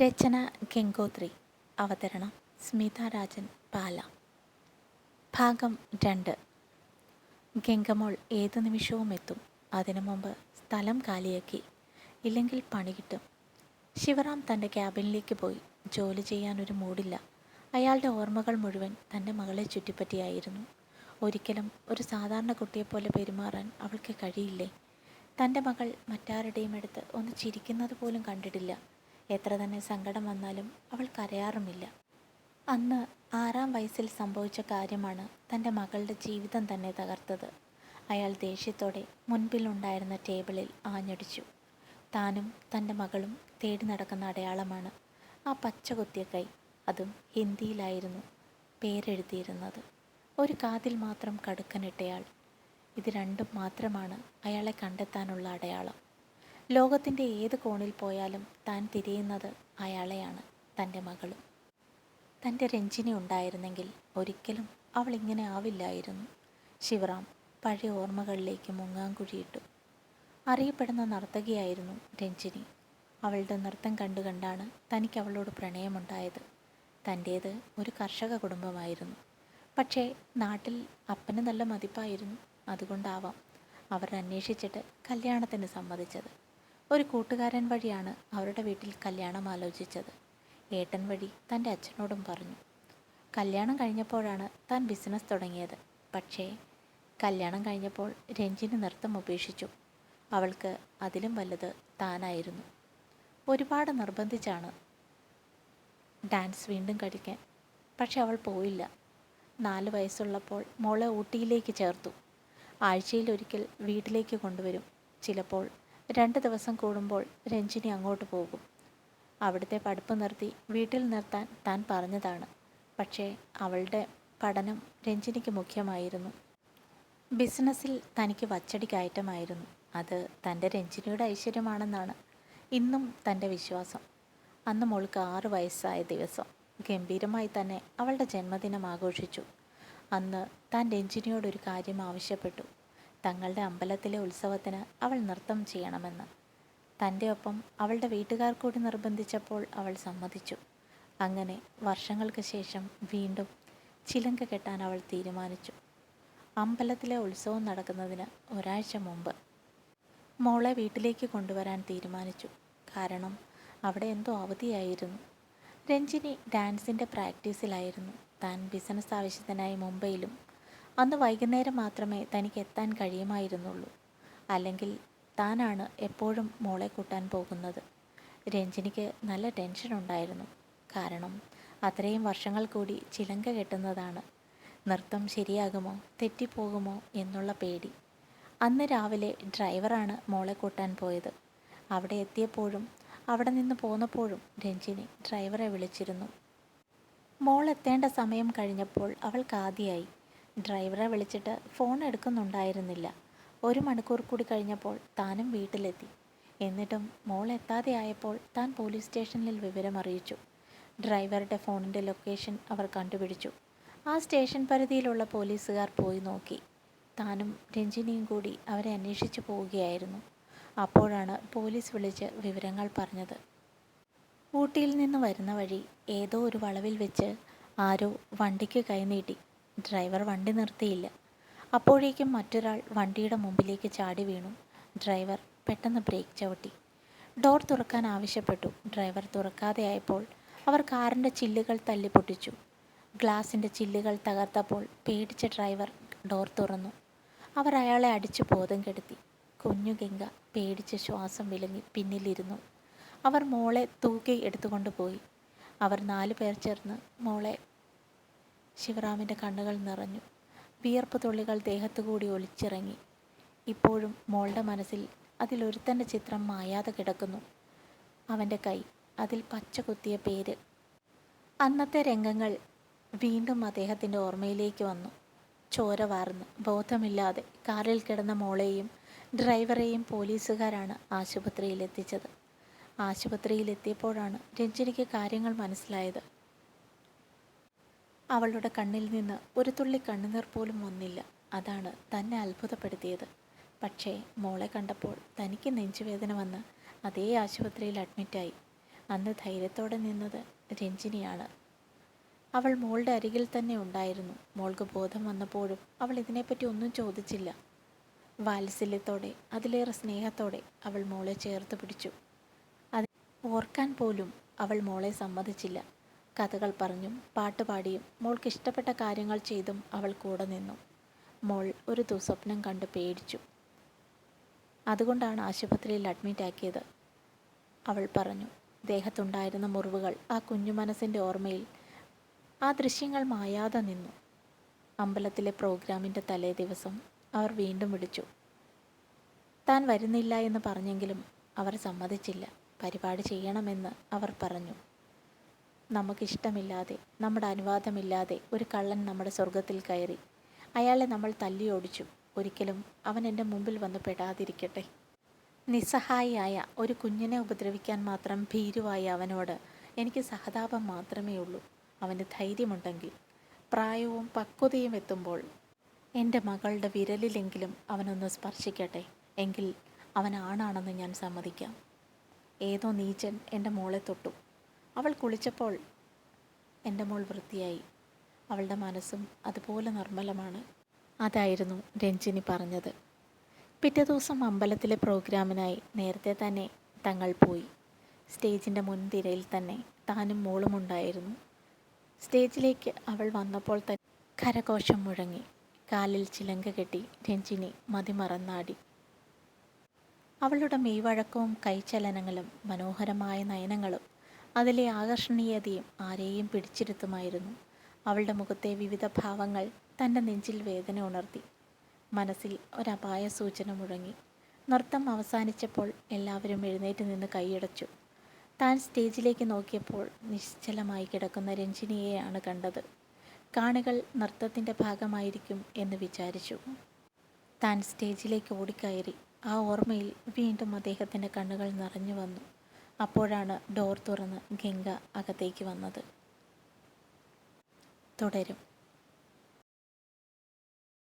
രചന ഗംഗോത്രി. അവതരണം സ്മിത രാജൻ പാല. ഭാഗം രണ്ട്. ഗംഗമോൾ ഏതു നിമിഷവും എത്തും അതിനു മുമ്പ് സ്ഥലം കാലിയാക്കി. ഇല്ലെങ്കിൽ പണി കിട്ടും. ശിവറാം തന്റെ ക്യാബിനിലേക്ക് പോയി. ജോലി ചെയ്യാൻ ഒരു മൂടില്ല. അയാളുടെ ഓർമ്മകൾ മുഴുവൻ തന്റെ മകളെ ചുറ്റിപ്പറ്റിയായിരുന്നു. ഒരിക്കലും ഒരു സാധാരണ കുട്ടിയെപ്പോലെ പെരുമാറാൻ അവൾക്ക് കഴിയില്ലേ? തന്റെ മകൾ മറ്റാരുടെയും അടുത്ത് ഒന്ന് ചിരിക്കുന്നത് പോലും കണ്ടിട്ടില്ല. എത്ര തന്നെ സങ്കടം വന്നാലും അവൾ കരയാറുമില്ല. അന്ന് ആറാം വയസ്സിൽ സംഭവിച്ച കാര്യമാണ് തന്റെ മകളുടെ ജീവിതം തന്നെ തകർത്തത്. അയാൾ ദേഷ്യത്തോടെ മുൻപിലുണ്ടായിരുന്ന ടേബിളിൽ ആഞ്ഞടിച്ചു. താനും തന്റെ മകളും തേടി നടക്കുന്ന അടയാളമാണ് ആ പച്ച കുത്തിയ കൈ. അതും ഹിന്ദിയിലായിരുന്നു പേരെഴുതിയിരുന്നത്. ഒരു കാതിൽ മാത്രം കടുക്കനിട്ടയാൾ. ഇത് രണ്ടും മാത്രമാണ് അയാളെ കണ്ടെത്താനുള്ള അടയാളം. ലോകത്തിന്റെ ഏത് കോണിൽ പോയാലും താൻ തിരിയുന്നത് അയാളെയാണ് തന്റെ മകളും. തന്റെ രഞ്ജിനി ഉണ്ടായിരുന്നെങ്കിൽ ഒരിക്കലും അവൾ ഇങ്ങനെ ആവില്ലായിരുന്നു. ശിവറാം പഴയ ഓർമ്മകളിലേക്ക് മുങ്ങാങ്കുഴിയിട്ടു. അറിയപ്പെടുന്ന നർത്തകിയായിരുന്നു രഞ്ജിനി. അവളുടെ നൃത്തം കണ്ടു കണ്ടാണ് തനിക്ക് അവളോട് പ്രണയമുണ്ടായത്. തന്റേത് ഒരു കർഷക കുടുംബമായിരുന്നു. പക്ഷേ നാട്ടിൽ അപ്പന് നല്ല മതിപ്പായിരുന്നു. അതുകൊണ്ടാവാം അവർ അന്വേഷിച്ചിട്ട് കല്യാണത്തിന് സമ്മതിച്ചത്. ഒരു കൂട്ടുകാരൻ വഴിയാണ് അവരുടെ വീട്ടിൽ കല്യാണം ആലോചിച്ചത്. ഏട്ടൻ വഴി തന്റെ അച്ഛനോടും പറഞ്ഞു. കല്യാണം കഴിഞ്ഞപ്പോഴാണ് താൻ ബിസിനസ് തുടങ്ങിയത്. പക്ഷേ കല്യാണം കഴിഞ്ഞപ്പോൾ രഞ്ജിന് നൃത്തം ഉപേക്ഷിച്ചു. അവൾക്ക് അതിലും വലുത് താനായിരുന്നു. ഒരുപാട് നിർബന്ധിച്ചാണ് ഡാൻസ് വീണ്ടും കഴിക്കാൻ. പക്ഷെ അവൾ പോയില്ല. നാല് വയസ്സുള്ളപ്പോൾ മോളെ ഊട്ടിയിലേക്ക് ചേർത്തു. ആഴ്ചയിലൊരിക്കൽ വീട്ടിലേക്ക് കൊണ്ടുവരും. ചിലപ്പോൾ രണ്ട് ദിവസം കൂടുമ്പോൾ രഞ്ജിനി അങ്ങോട്ട് പോകും. അവിടുത്തെ പഠിപ്പ് നിർത്തി വീട്ടിൽ നിർത്താൻ താൻ പറഞ്ഞതാണ്. പക്ഷേ അവളുടെ പഠനം രഞ്ജിനിക്ക് മുഖ്യമായിരുന്നു. ബിസിനസ്സിൽ തനിക്ക് വച്ചടി കയറ്റമായിരുന്നു. അത് തന്റെ രഞ്ജിനിയുടെ ഐശ്വര്യമാണെന്നാണ് ഇന്നും തന്റെ വിശ്വാസം. അന്ന് മോൾക്ക് ആറ് വയസ്സായ ദിവസം. ഗംഭീരമായി തന്നെ അവളുടെ ജന്മദിനം ആഘോഷിച്ചു. അന്ന് താൻ രഞ്ജിനിയോടൊരു കാര്യം ആവശ്യപ്പെട്ടു. തങ്ങളുടെ അമ്പലത്തിലെ ഉത്സവത്തിന് അവൾ നൃത്തം ചെയ്യണമെന്ന്. തന്റെ ഒപ്പം അവളുടെ വീട്ടുകാർ കൂടി നിർബന്ധിച്ചപ്പോൾ അവൾ സമ്മതിച്ചു. അങ്ങനെ വർഷങ്ങൾക്ക് ശേഷം വീണ്ടും ചിലങ്ക കെട്ടാൻ അവൾ തീരുമാനിച്ചു. അമ്പലത്തിലെ ഉത്സവം നടക്കുന്നതിന് ഒരാഴ്ച മുമ്പ് മോളെ വീട്ടിലേക്ക് കൊണ്ടുവരാൻ തീരുമാനിച്ചു. കാരണം അവിടെ എന്തോ അവധിയായിരുന്നു. രഞ്ജിനി ഡാൻസിന്റെ പ്രാക്ടീസിലായിരുന്നു. താൻ ബിസിനസ് ആവശ്യത്തിനായി മുംബൈയിലും അന്ന് വൈകുന്നേരം മാത്രമേ തനിക്ക് എത്താൻ കഴിയുമായിരുന്നുള്ളൂ. അല്ലെങ്കിൽ താനാണ് എപ്പോഴും മോളെ കൂട്ടാൻ പോകുന്നത്. രഞ്ജിനിക്ക് നല്ല ടെൻഷൻ ഉണ്ടായിരുന്നു. കാരണം അത്രയും വർഷങ്ങൾ കൂടി ചിലങ്ക കെട്ടുന്നതാണ്. നൃത്തം ശരിയാകുമോ തെറ്റിപ്പോകുമോ എന്നുള്ള പേടി. അന്ന് രാവിലെ ഡ്രൈവറാണ് മോളെ കൂട്ടാൻ പോയത്. അവിടെ എത്തിയപ്പോഴും അവിടെ നിന്ന് പോന്നപ്പോഴും രഞ്ജിനി ഡ്രൈവറെ വിളിച്ചിരുന്നു. മോൾ എത്തേണ്ട സമയം കഴിഞ്ഞപ്പോൾ അവൾ ആദ്യമായി ഡ്രൈവറെ വിളിച്ചിട്ട് ഫോൺ എടുക്കുന്നുണ്ടായിരുന്നില്ല. ഒരു മണിക്കൂർ കൂടി കഴിഞ്ഞപ്പോൾ താനും വീട്ടിലെത്തി. എന്നിട്ടും മോൾ എത്താതെ ആയപ്പോൾ താൻ പോലീസ് സ്റ്റേഷനിൽ വിവരം അറിയിച്ചു. ഡ്രൈവറുടെ ഫോണിന്റെ ലൊക്കേഷൻ അവർ കണ്ടുപിടിച്ചു. ആ സ്റ്റേഷൻ പരിധിയിലുള്ള പോലീസുകാർ പോയി നോക്കി. താനും രഞ്ജിനിയും കൂടി അവരെ അന്വേഷിച്ചു പോവുകയായിരുന്നു. അപ്പോഴാണ് പോലീസ് വിളിച്ച് വിവരങ്ങൾ പറഞ്ഞത്. ഊട്ടിയിൽ നിന്ന് വരുന്ന വഴി ഏതോ ഒരു വളവിൽ വെച്ച് ആരോ വണ്ടിക്ക് കൈനീട്ടി. ഡ്രൈവർ വണ്ടി നിർത്തിയില്ല. അപ്പോഴേക്കും മറ്റൊരാൾ വണ്ടിയുടെ മുമ്പിലേക്ക് ചാടി വീണു. ഡ്രൈവർ പെട്ടെന്ന് ബ്രേക്ക് ചവിട്ടി. ഡോർ തുറക്കാൻ ആവശ്യപ്പെട്ടു. ഡ്രൈവർ തുറക്കാതെ ആയപ്പോൾ അവർ കാറിന്റെ ചില്ലുകൾ തല്ലിപ്പൊട്ടിച്ചു ഗ്ലാസിന്റെ ചില്ലുകൾ തകർത്തപ്പോൾ പേടിച്ച ഡ്രൈവർ ഡോർ തുറന്നു. അവർ അയാളെ അടിച്ച് ബോധം കെടുത്തി. കുഞ്ഞു ഗംഗ പേടിച്ച് ശ്വാസം വിലങ്ങി പിന്നിലിരുന്നു. അവർ മോളെ തൂക്കി എടുത്തുകൊണ്ട് പോയി. അവർ നാലു പേർ ചേർന്ന് മോളെ ശിവറാമിന്റെ കണ്ണുകൾ നിറഞ്ഞു. വിയർപ്പ് തുള്ളികൾ ദേഹത്തുകൂടി ഒലിച്ചിറങ്ങി. ഇപ്പോഴും മോളുടെ മനസ്സിൽ അതിലൊരുത്തന്റെ ചിത്രം മായാതെ കിടക്കുന്നു. അവന്റെ കൈ അതിൽ പച്ച കുത്തിയ പേര്. അന്നത്തെ രംഗങ്ങൾ വീണ്ടും അദ്ദേഹത്തിന്റെ ഓർമ്മയിലേക്ക് വന്നു. ചോര വാർന്ന് ബോധമില്ലാതെ കാറിൽ കിടന്ന മോളെയും ഡ്രൈവറെയും പോലീസുകാരാണ് ആശുപത്രിയിലെത്തിച്ചത്. ആശുപത്രിയിലെത്തിയപ്പോഴാണ് രഞ്ജിനിക്ക് കാര്യങ്ങൾ മനസ്സിലായത്. അവളുടെ കണ്ണിൽ നിന്ന് ഒരു തുള്ളി കണ്ണുനീർ പോലും വന്നില്ല. അതാണ് തന്നെ അത്ഭുതപ്പെടുത്തിയത്. പക്ഷേ മോളെ കണ്ടപ്പോൾ തനിക്ക് നെഞ്ചുവേദന വന്ന് അതേ ആശുപത്രിയിൽ അഡ്മിറ്റായി. അന്ന് ധൈര്യത്തോടെ നിന്നത് രഞ്ജിനിയാണ്. അവൾ മോളുടെ അരികിൽ തന്നെ ഉണ്ടായിരുന്നു. മോൾക്ക് ബോധം വന്നപ്പോഴും അവൾ ഇതിനെപ്പറ്റി ഒന്നും ചോദിച്ചില്ല. വാത്സല്യത്തോടെ അതിലേറെ സ്നേഹത്തോടെ അവൾ മോളെ ചേർത്ത് പിടിച്ചു. അത് ഓർക്കാൻ പോലും അവൾ മോളെ സമ്മതിച്ചില്ല. കഥകൾ പറഞ്ഞും പാട്ടുപാടിയും മോൾക്ക് ഇഷ്ടപ്പെട്ട കാര്യങ്ങൾ ചെയ്തും അവൾ കൂടെ നിന്നു. മോൾ ഒരു ദുസ്വപ്നം കണ്ട് പേടിച്ചു. അതുകൊണ്ടാണ് ആശുപത്രിയിൽ അഡ്മിറ്റ് ആക്കിയത്. അവൾ പറഞ്ഞു ദേഹത്തുണ്ടായിരുന്ന മുറിവുകൾ ആ കുഞ്ഞു മനസ്സിന്റെ ഓർമ്മയിൽ ആ ദൃശ്യങ്ങൾ മായാതെ നിന്നു. അമ്പലത്തിലെ പ്രോഗ്രാമിന്റെ തലേ ദിവസം അവർ വീണ്ടും വിളിച്ചു. താൻ വരുന്നില്ല എന്ന് പറഞ്ഞെങ്കിലും അവർ സമ്മതിച്ചില്ല. പരിപാടി ചെയ്യണമെന്ന് അവർ പറഞ്ഞു. നമുക്കിഷ്ടമില്ലാതെ നമ്മുടെ അനുവാദമില്ലാതെ ഒരു കള്ളൻ നമ്മുടെ സ്വർഗത്തിൽ കയറി. അയാളെ നമ്മൾ തല്ലിയോടിച്ചു ഒരിക്കലും അവൻ എന്റെ മുമ്പിൽ വന്ന് പെടാതിരിക്കട്ടെ. നിസ്സഹായിയായ ഒരു കുഞ്ഞിനെ ഉപദ്രവിക്കാൻ മാത്രം ഭീരുവായ അവനോട് എനിക്ക് സഹതാപം മാത്രമേ ഉള്ളൂ. അവന് ധൈര്യമുണ്ടെങ്കിൽ പ്രായവും പക്വതയും എത്തുമ്പോൾ എന്റെ മകളുടെ വിരലിലെങ്കിലും അവനൊന്ന് സ്പർശിക്കട്ടെ. എങ്കിൽ അവൻ ആണാണെന്ന് ഞാൻ സമ്മതിക്കാം. ഏതോ നീച്ചൻ എന്റെ മോളെ തൊട്ടു. അവൾ കുളിച്ചപ്പോൾ എന്റെ മോൾ വൃത്തിയായി. അവളുടെ മനസ്സും അതുപോലെ നിർമ്മലമാണ്. അതായിരുന്നു രഞ്ജിനി പറഞ്ഞത്. പിറ്റേ ദിവസം അമ്പലത്തിലെ പ്രോഗ്രാമിനായി നേരത്തെ തന്നെ തങ്ങൾ പോയി. സ്റ്റേജിന്റെ മുൻതിരയിൽ തന്നെ താനും മോളും ഉണ്ടായിരുന്നു. സ്റ്റേജിലേക്ക് അവൾ വന്നപ്പോൾ തന്നെ കരകോശം മുഴങ്ങി. കാലിൽ ചിലങ്ക കെട്ടി രഞ്ജിനി മതിമറന്നാടി. അവളുടെ മെയ്വഴക്കവും കൈചലനങ്ങളും മനോഹരമായ നയനങ്ങളും അതിലെ ആകർഷണീയതയും ആരെയും പിടിച്ചിരുത്തുമായിരുന്നു. അവളുടെ മുഖത്തെ വിവിധ ഭാവങ്ങൾ തന്റെ നെഞ്ചിൽ വേദന ഉണർത്തി. മനസ്സിൽ ഒരപായ സൂചന മുഴങ്ങി. നൃത്തം അവസാനിച്ചപ്പോൾ എല്ലാവരും എഴുന്നേറ്റ് നിന്ന് കൈയടച്ചു. താൻ സ്റ്റേജിലേക്ക് നോക്കിയപ്പോൾ നിശ്ചലമായി കിടക്കുന്ന രഞ്ജിനിയെയാണ് കണ്ടത്. കാണികൾ നൃത്തത്തിന്റെ ഭാഗമായിരിക്കും എന്ന് വിചാരിച്ചു. താൻ സ്റ്റേജിലേക്ക് ഓടിക്കയറി. ആ ഓർമ്മയിൽ വീണ്ടും അദ്ദേഹത്തിന്റെ കണ്ണുകൾ നിറഞ്ഞു വന്നു. അപ്പോഴാണ് ഡോർ തുറന്ന് ഗംഗ അകത്തേക്ക് വന്നത്. തുടരും.